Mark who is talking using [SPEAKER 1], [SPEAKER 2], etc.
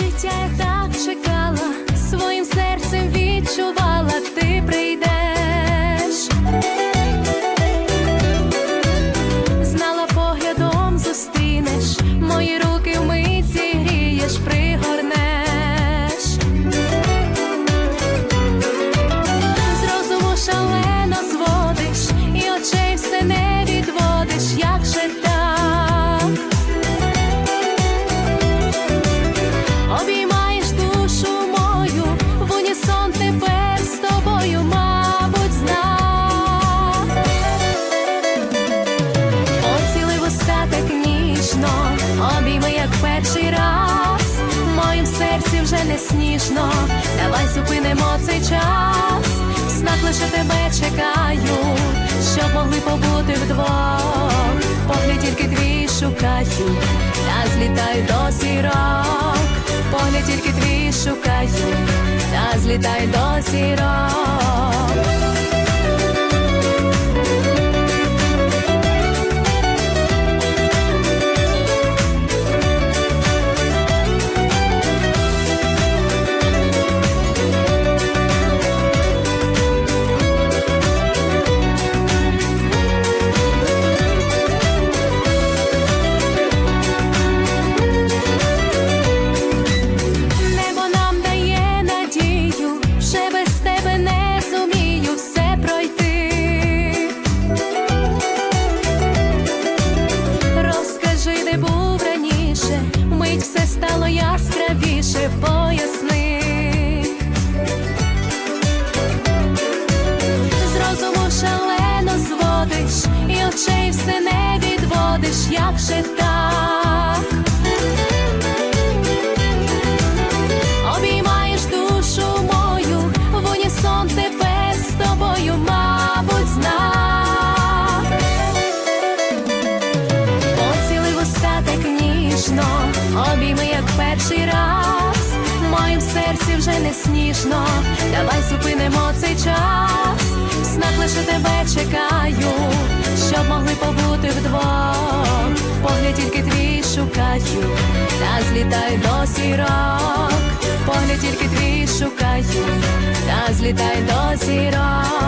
[SPEAKER 1] життя так чекала, не сніжно, давай зупинимо цей час. Снах лише тебе чекаю, щоб могли побути вдвох. Погляд тільки твій шукаю, та злітаю до зірок. Погляд тільки твій шукаю, та злітаю до зірок. Як так. Обіймаєш душу мою, в унісон тепер з тобою, мабуть, знак. Поцілив остаток ніжно, обійми, як перший раз. В моїм серці вже не сніжно, давай зупинимо цей час. Снах лише тебе чекаю, щоб могли побути вдвох. Шукаю, та злітаю до сірок. Погляд тільки твій шукаю, та злітай до зірок.